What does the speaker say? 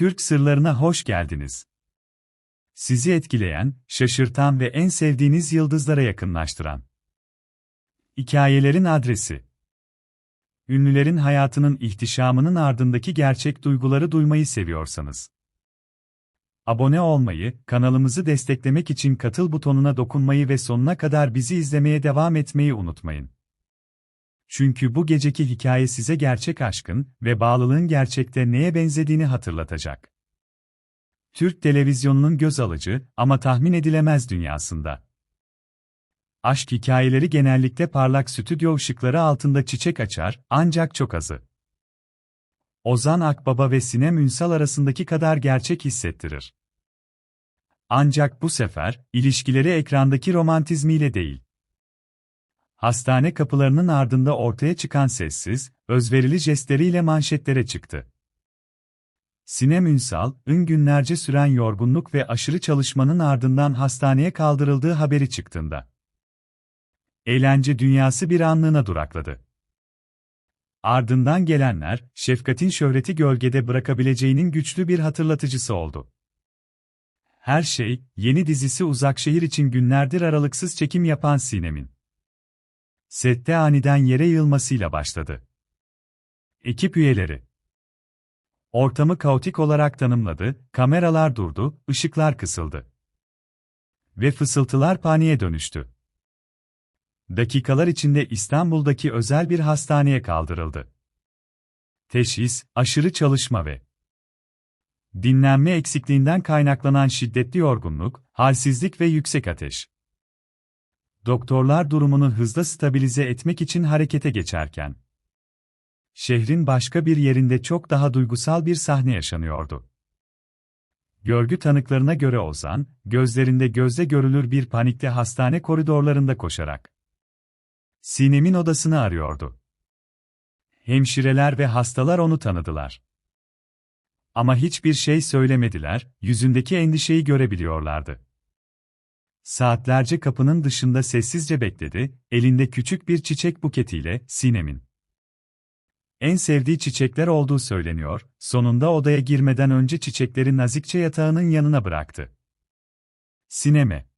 Türk sırlarına hoş geldiniz. Sizi etkileyen, şaşırtan ve en sevdiğiniz yıldızlara yakınlaştıran. Hikayelerin adresi. Ünlülerin hayatının ihtişamının ardındaki gerçek duyguları duymayı seviyorsanız. Abone olmayı, kanalımızı desteklemek için katıl butonuna dokunmayı ve sonuna kadar bizi izlemeye devam etmeyi unutmayın. Çünkü bu geceki hikaye size gerçek aşkın ve bağlılığın gerçekte neye benzediğini hatırlatacak. Türk televizyonunun göz alıcı ama tahmin edilemez dünyasında. Aşk hikayeleri genellikle parlak stüdyo ışıkları altında çiçek açar, ancak çok azı. Ozan Akbaba ve Sinem Ünsal arasındaki kadar gerçek hissettirir. Ancak bu sefer, ilişkileri ekrandaki romantizmiyle değil. Hastane kapılarının ardında ortaya çıkan sessiz, özverili jestleriyle manşetlere çıktı. Sinem Ünsal, ün günlerce süren yorgunluk ve aşırı çalışmanın ardından hastaneye kaldırıldığı haberi çıktığında. Eğlence dünyası bir anlığına durakladı. Ardından gelenler, şefkatin şöhreti gölgede bırakabileceğinin güçlü bir hatırlatıcısı oldu. Her şey, yeni dizisi Uzakşehir için günlerdir aralıksız çekim yapan Sinem'in. Sette aniden yere yığılmasıyla başladı. Ekip üyeleri Ortamı kaotik olarak tanımladı, kameralar durdu, ışıklar kısıldı. Ve fısıltılar paniğe dönüştü. Dakikalar içinde İstanbul'daki özel bir hastaneye kaldırıldı. Teşhis, aşırı çalışma ve dinlenme eksikliğinden kaynaklanan şiddetli yorgunluk, halsizlik ve yüksek ateş. Doktorlar durumunu hızla stabilize etmek için harekete geçerken, şehrin başka bir yerinde çok daha duygusal bir sahne yaşanıyordu. Görgü tanıklarına göre Ozan, gözlerinde gözle görülür bir panikte hastane koridorlarında koşarak Sinem'in odasını arıyordu. Hemşireler ve hastalar onu tanıdılar. Ama hiçbir şey söylemediler, yüzündeki endişeyi görebiliyorlardı. Saatlerce kapının dışında sessizce bekledi, elinde küçük bir çiçek buketiyle, Sinem'in. En sevdiği çiçekler olduğu söyleniyor, sonunda odaya girmeden önce çiçekleri nazikçe yatağının yanına bıraktı. Sineme.